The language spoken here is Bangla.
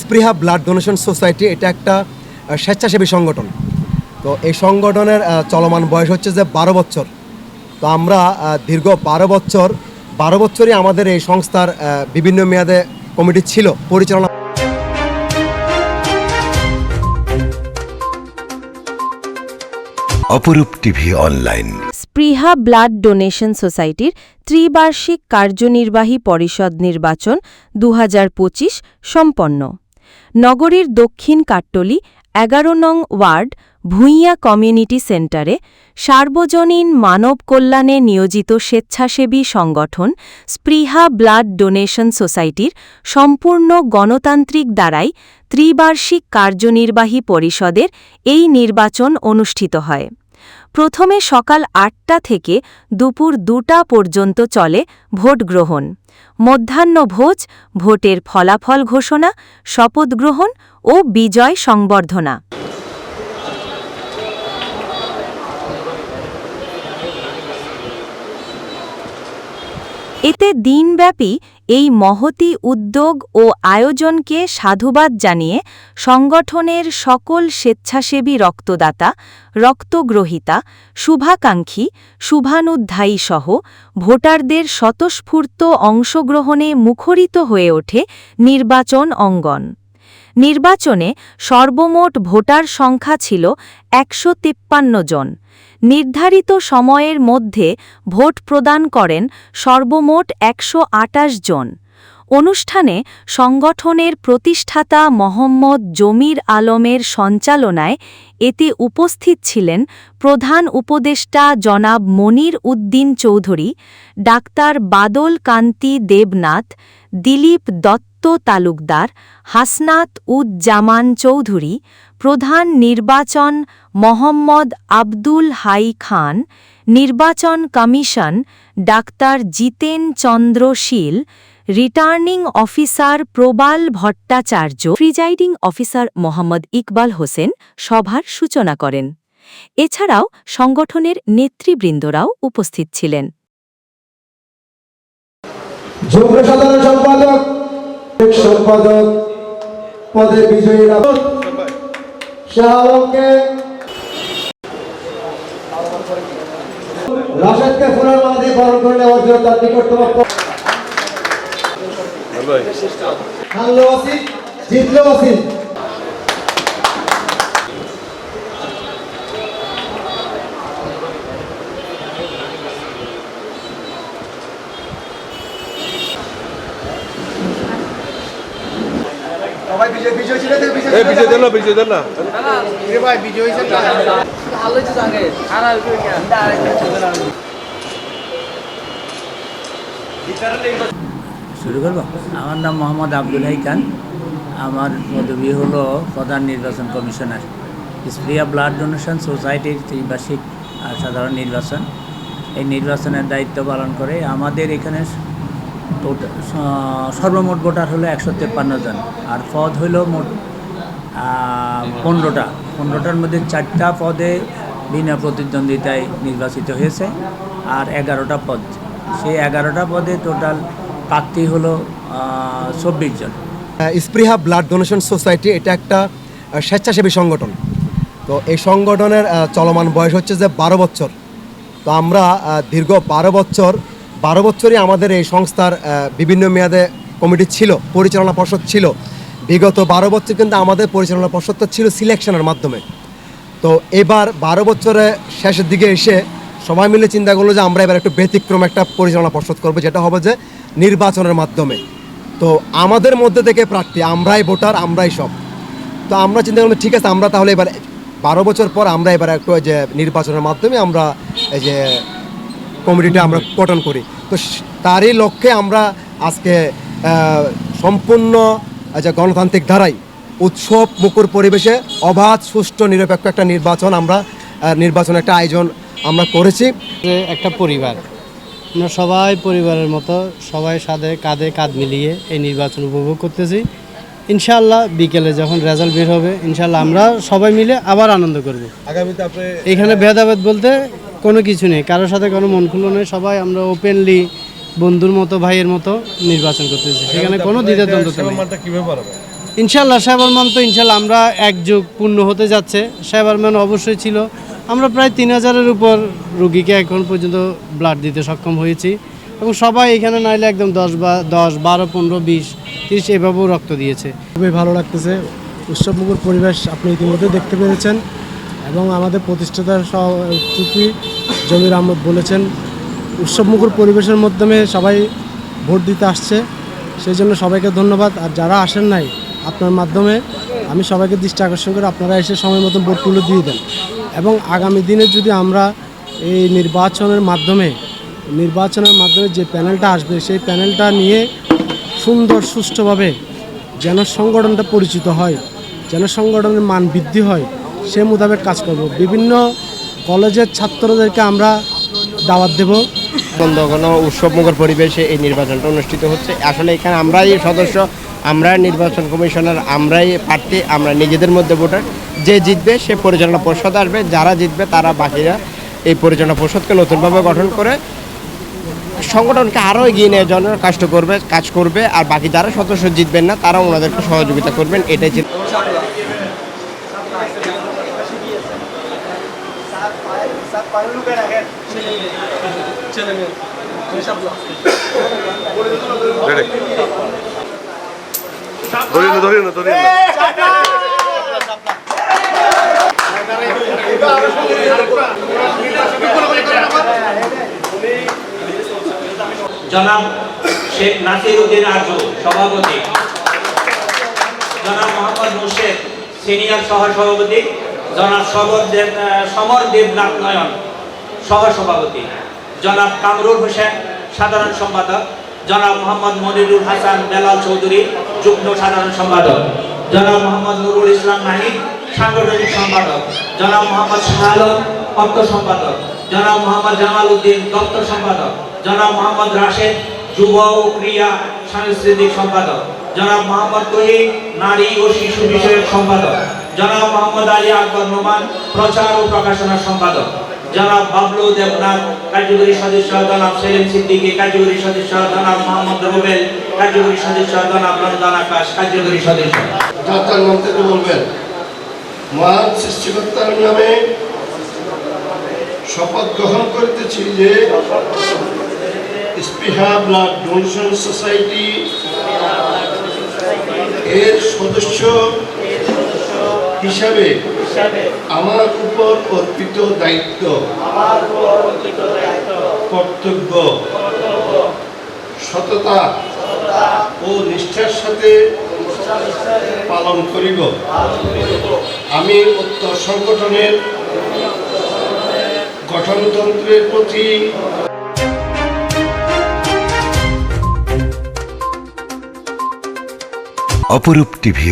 স্পৃহা ব্লাড ডোনেশন সোসাইটি, এটা একটা স্বেচ্ছাসেবী সংগঠন। তো এই সংগঠনের চলমান বয়স হচ্ছে যে বারো বছর। তো আমরা দীর্ঘ বারো বছর, বারো বছরই আমাদের এই সংস্থার বিভিন্ন মেয়াদে কমিটি ছিল, পরিচালনা Aparup TV online. Spriha blood donation সোসাইটির ত্রিবার্ষিক কার্যনির্বাহী পরিষদ নির্বাচন দু হাজার পঁচিশ সম্পন্ন। নগরীর দক্ষিণ কাট্টলি এগারো নং ওয়ার্ড ভূঁইয়া কমিউনিটি সেন্টারে সার্বজনীন মানব কল্যাণে নিয়োজিত স্বেচ্ছাসেবী সংগঠন স্পৃহা ব্লাড ডোনেশন সোসাইটির সম্পূর্ণ গণতান্ত্রিক দ্বারাই ত্রিবার্ষিক কার্যনির্বাহী পরিষদের এই নির্বাচন অনুষ্ঠিত হয়। প্রথমে সকাল আটটা থেকে দুপুর দুটা পর্যন্ত চলে ভোট গ্রহণ। মধ্যাহ্নভোজ ভোটের ফলাফল ঘোষণা, শপথ গ্রহণ ও বিজয় সংবর্ধনা এতে দিনব্যাপী এই মহতি উদ্যোগ ও আয়োজনকে সাধুবাদ জানিয়ে সংগঠনের সকল স্বেচ্ছাসেবী রক্তদাতা, রক্তগ্রহিতা, শুভাকাঙ্ক্ষী, শুভানুধ্যায়ী সহ ভোটারদের স্বতঃস্ফূর্ত অংশগ্রহণে মুখরিত হয়ে ওঠে নির্বাচন অঙ্গন। নির্বাচনে সর্বমোট ভোটার সংখ্যা ছিল একশো তিপ্পান্ন জন। নির্ধারিত সময়ের মধ্যে ভোট প্রদান করেন সর্বমোট একশো আটাশ জন। অনুষ্ঠানে সংগঠনের প্রতিষ্ঠাতা মোহাম্মদ জমির আলমের সঞ্চালনায় এতে উপস্থিত ছিলেন প্রধান উপদেষ্টা জনাব মনির উদ্দিন চৌধুরী, ডাক্তার বাদল কান্তি দেবনাথ, দিলীপ দত্ত তালুকদার হাসনাত উজ্জামান চৌধুরী, প্রধান নির্বাচন মোহাম্মদ আব্দুল হাই খান, নির্বাচন commission doctor Jiten Chandra Shil, returning officer Prabal Bhattacharya, presiding officer Mohammad Iqbal Hossain সভার সূচনা করেন। এছাড়াও সংগঠনের নেতৃবৃন্দরাও উপস্থিত ছিলেন। সম্পাদক সম্পাদক পদে বিজয়ী শাহ আলমকে রাশেদকে ফুলের মালা দিয়ে বরণ করে নেওয়ার জন্য তার নিকটতম হারলো ওয়াসিম জিতলো ওয়াসিম এই বিজয় দেন না বিজয় দেন না। শুরু করব? আমার নাম মোহাম্মদ আব্দুল হাই খান। আমার পদবি হলো প্রধান নির্বাচন কমিশনার। স্প্রিয়া ব্লাড ডোনেশন সোসাইটির ত্রিবার্ষিক সাধারণ নির্বাচন। এই নির্বাচনের দায়িত্ব পালন করে আমাদের এখানে সর্বমোট ভোটার হলো একশো তেপ্পান্ন জন। আর পদ হলো মোট পনেরোটা। পনেরোটার মধ্যে চারটা পদে বিনা প্রতিদ্বন্দ্বিতায় নির্বাচিত হয়েছে আর এগারোটা পদ। সেই এগারোটা পদে টোটাল প্রার্থী হলো চব্বিশ জন। স্পৃহা ব্লাড ডোনেশন সোসাইটি, এটা একটা স্বেচ্ছাসেবী সংগঠন। তো এই সংগঠনের চলমান বয়স হচ্ছে যে বারো বছর। তো আমরা দীর্ঘ বারো বছর বারো বছরই আমাদের এই সংস্থার বিভিন্ন মেয়াদে কমিটি ছিল, পরিচালনা পর্ষদ ছিল। বিগত বারো বছর কিন্তু আমাদের পরিচালনা পর্ষদটা ছিল সিলেকশনের মাধ্যমে। তো এবার বারো বছরে শেষের দিকে এসে সবাই মিলে চিন্তা করল যে আমরা এবার একটু ব্যতিক্রম একটা পরিচালনা পর্ষদ করব, যেটা হবে যে নির্বাচনের মাধ্যমে। তো আমাদের মধ্যে থেকে প্রার্থী, আমরাই ভোটার, আমরাই সব। তো আমরা চিন্তা করলাম, ঠিক আছে, আমরা তাহলে এবার বারো বছর পর আমরা এবার একটু যে নির্বাচনের মাধ্যমে আমরা এই যে কমিটিটা আমরা গঠন করি। তো তারই লক্ষ্যে আমরা আজকে সম্পূর্ণ যে গণতান্ত্রিক ধারাই উৎসব মুখর পরিবেশে অবাধ সুষ্ঠু নিরপেক্ষ একটা নির্বাচন আমরা নির্বাচন একটা আয়োজন আমরা করেছি। যে একটা পরিবার আমরা সবাই পরিবারের মতো সবাই সাথে কাঁধে কাঁধ মিলিয়ে এই নির্বাচন উপভোগ করতেছি। ইনশাআল্লাহ বিকেলে যখন রেজাল্ট বের হবে ইনশাআল্লাহ আমরা সবাই মিলে আবার আনন্দ করব। আগামীতে এখানে ভেদাভেদ বলতে কোনো কিছু নেই। কারোর সাথে কোনো মন খুলো নেই সবাই আমরা ওপেনলি বন্ধুর মতো ভাইয়ের মতো নির্বাচন করতেছি। সেখানে কোনো দ্বিধাদ্বন্দ্ব ইনশাল্লাহ সাহেবারমান তো ইনশাল্লাহ আমরা এক যুগ পূর্ণ হতে যাচ্ছে। সাহেবারমান অবশ্যই ছিল। আমরা প্রায় তিন হাজারের উপর রুগীকে এখন পর্যন্ত ব্লাড দিতে সক্ষম হয়েছি। এবং সবাই এখানে নাইলে একদম দশ বা দশ বারো পনেরো বিশ তিরিশ এভাবেও রক্ত দিয়েছে। খুবই ভালো লাগতেছে। উৎসবমুখর পরিবেশ আপনি ইতিমধ্যে দেখতে পেরেছেন। এবং আমাদের প্রতিষ্ঠাতার সভাপতি জমির আহমদ বলেছেন উৎসবমুখর পরিবেশের মাধ্যমে সবাই ভোট দিতে আসছে। সেই জন্য সবাইকে ধন্যবাদ। আর যারা আসেন নাই আপনার মাধ্যমে, আমি সবাইকে দৃষ্টি আকর্ষণ করে আপনারা এসে সময় মতো ভোটগুলো দিয়ে দেন। এবং আগামী দিনে যদি আমরা এই নির্বাচনের মাধ্যমে নির্বাচনের মাধ্যমে যে প্যানেলটা আসবে, সেই প্যানেলটা নিয়ে সুন্দর, সুষ্ঠুভাবে যেন সংগঠনটা পরিচিত হয়, যেন সংগঠনের মান বৃদ্ধি হয় সে মোতাবেক কাজ করব। বিভিন্ন কলেজের ছাত্রদেরকে আমরা দাওয়াত দেব। আনন্দ কোনো উৎসবমুখর পরিবেশে এই নির্বাচনটা অনুষ্ঠিত হচ্ছে। আসলে এখানে আমরাই সদস্য আমরা নির্বাচন কমিশনার, আমরাই প্রার্থী, আমরা নিজেদের মধ্যে ভোটার। যে জিতবে সে পরিচালনা পরিষদ আসবে। যারা জিতবে তারা বাকিরা এই পরিচালনা পরিষদকে নতুনভাবে গঠন করে সংগঠনকে আরও এগিয়ে নেওয়ার জন্য কাজটা করবে, কাজ করবে। আর বাকি যারা সদস্য জিতবেন না তারা ওনাদেরকে সহযোগিতা করবেন। এটাই চিন্তা রেডি। ধরি না ধরি না ধরি না। জনাব শেখ নাসির উদ্দিন আজু সভাপতি। জনাব মোহাম্মদ মুর্শেদ সিনিয়র সহ সভাপতি জনাব সবর দেব আহ, সমর দেবনাথ নয়ন সহ সভাপতি। জনাব কামরুল হোসেন সাধারণ সম্পাদক। জনাব মোহাম্মদ মনিরুল হাসান বেলাল চৌধুরী যুগ্ম সাধারণ সম্পাদক। জনাব মোহাম্মদ নুরুল ইসলাম নাহিদ সাংগঠনিক সম্পাদক। জনাব মোহাম্মদ শাহ অর্থ সম্পাদক। জনাব মোহাম্মদ জামাল উদ্দিন দপ্তর সম্পাদক। জনাব মোহাম্মদ রাশেদ যুব ও ক্রিয়া সাংস্কৃতিক সম্পাদক। জনাব মোহাম্মদ তহিদ নারী ও শিশু বিষয়ক সম্পাদক। জনাব মোহাম্মদ আলী আকবর নোমান, প্রচার ও প্রকাশনা সম্পাদক। জনাব বাবলু দেবনাথ, কার্যকরী সদস্য, জনাব সেলিম সিদ্দিকী, কার্যকরী সদস্য, জনাব মোহাম্মদ রুবেল, কার্যকরী সদস্য, জনাব রমজান আকাশ, কার্যকরী সদস্য। যাত্রার মন্ত্রী বলবেন, মহান সৃষ্টিকর্তার নামে শপথ গ্রহণ করিতেছি যে স্পৃহা ব্লাড ডোনেশন সোসাইটি এর সদস্য হিসাবে আমার উপর অর্পিত দায়িত্ব কর্তব্য সততা ও নিষ্ঠার সাথে পালন করিব। আমি উক্ত সংগঠনের গঠনতন্ত্রের প্রতি অপরূপ টিভি